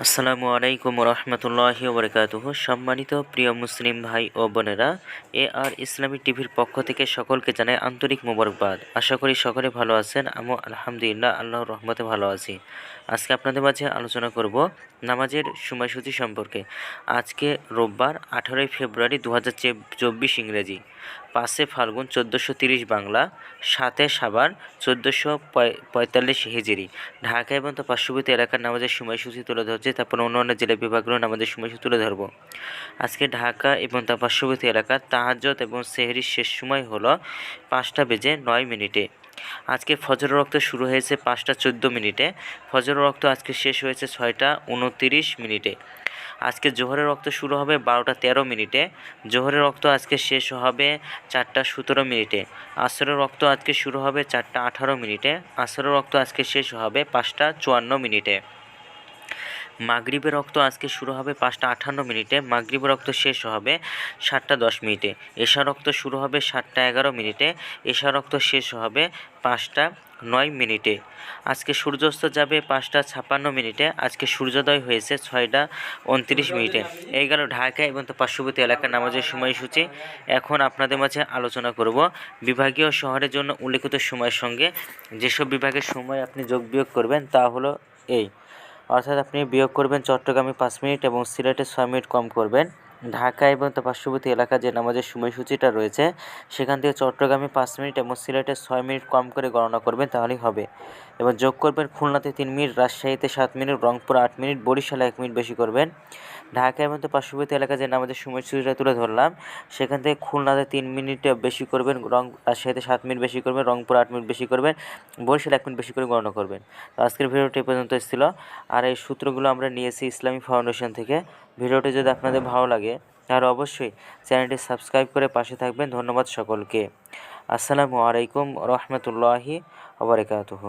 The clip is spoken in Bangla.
আসসালামু আলাইকুম রহমতুল্লাহি ওবরকাতুহ। সম্মানিত প্রিয় মুসলিম ভাই ও বোনেরা, এ আর ইসলামী টিভির পক্ষ থেকে সকলকে জানাই আন্তরিক মোবারকবাদ। আশা করি সকলে ভালো আছেন আমি আলহামদুলিল্লাহ আল্লাহর রহমতে ভালো আছি। আজকে আপনাদের মাঝে আলোচনা করব নামাজের সময়সূচি সম্পর্কে। আজকে রোববার আঠারোই ফেব্রুয়ারি দু হাজার চব্বিশ ইংরেজি। পাঁচে ফাল্গুন চোদ্দোশো তিরিশ বাংলা, সাতে সাবান চোদ্দোশো পঁয়তাল্লিশ হিজড়ি। ঢাকা এবং তার পার্শ্ববর্তী এলাকার নামাজের সময়সূচি তুলে ধরছে তারপর অন্যান্য জেলা বিভাগগুলো নামাজের সময়সূচি তুলে ধরবো। আজকে ঢাকা এবং তার পার্শ্ববর্তী এলাকার তাহাজত এবং সেহরির শেষ সময় হলো পাঁচটা বেজে নয় মিনিটে। আজকে ফজর রক্ত শুরু হয়েছে পাঁচটা চোদ্দ মিনিটে। ফজর রক্ত আজকে শেষ হয়েছে ছয়টা উনতিরিশ মিনিটে। আজকে জোহরের রক্ত শুরু হবে বারোটা তেরো মিনিটে। জোহরের রক্ত আজকে শেষ হবে চারটা সতেরো মিনিটে। আসরের রক্ত আজকে শুরু হবে চারটা আঠারো মিনিটে। আসরের রক্ত আজকে শেষ হবে পাঁচটা চুয়ান্ন মিনিটে। মাগরিবের রক্ত আজকে শুরু হবে পাঁচটা আটান্ন মিনিটে, মাগরিবের রক্ত শেষ হবে সাতটা দশ মিনিটে, এশা রক্ত শুরু হবে সাতটা এগারো মিনিটে, এশা রক্ত শেষ হবে পাঁচটা নয় মিনিটে। আজকে সূর্যাস্ত যাবে পাঁচটা ছাপ্পান্ন মিনিটে, আজকে সূর্যোদয় হয়েছে ছয়টা উনত্রিশ মিনিটে। এই গেল ঢাকা এবং তার পার্শ্ববর্তী এলাকার নামাজের সময়সূচি। এখন আপনাদের মাঝে আলোচনা করব বিভাগীয় শহরের জন্য উল্লেখিত সময়ের সঙ্গে। যেসব বিভাগের সময় আপনি যোগ বিয়োগ করবেন তা হলো এই। অর্থাৎ আপনি বিয়োগ করবেন চট্টগ্রামে পাঁচ মিনিট এবং সিলেটে ছয় মিনিট কম করবেন। ঢাকা এবং তার পার্শ্ববর্তী এলাকা যে নামাজের সময়সূচিটা রয়েছে, সেখান থেকে চট্টগ্রামে পাঁচ মিনিট এবং সিলেটে ছয় মিনিট কম করে গণনা করবেন, তাহলেই হবে। এবং যোগ করবেন খুলনাতে তিন মিনিট, রাজশাহীতে সাত মিনিট, রংপুর আট মিনিট, বরিশালে এক মিনিট বেশি করবেন। ঢাকা এবং পার্শ্ববর্তী এলাকা যে নামাজের সময়সূচিটা তুলে ধরলাম, সেখান থেকে খুলনাতে তিন মিনিট বেশি করবেন, রং রাজশাহীতে সাত মিনিট বেশি করবেন, রংপুর আট মিনিট বেশি করবেন, বরিশাল এক মিনিট বেশি করে গণনা করবেন। তো আজকের ভিডিওটি পর্যন্ত এসেছিল আর এই সূত্রগুলো আমরা নিয়েছি ইসলামী ফাউন্ডেশন থেকে। ভিডিওটি যদি আপনাদের ভালো লাগে আর অবশ্যই চ্যানেলটি সাবস্ক্রাইব করে পাশে থাকবেন। ধন্যবাদ সকলকে। আসসালামু আলাইকুম রহমতুল্লাহি আবরকাতহ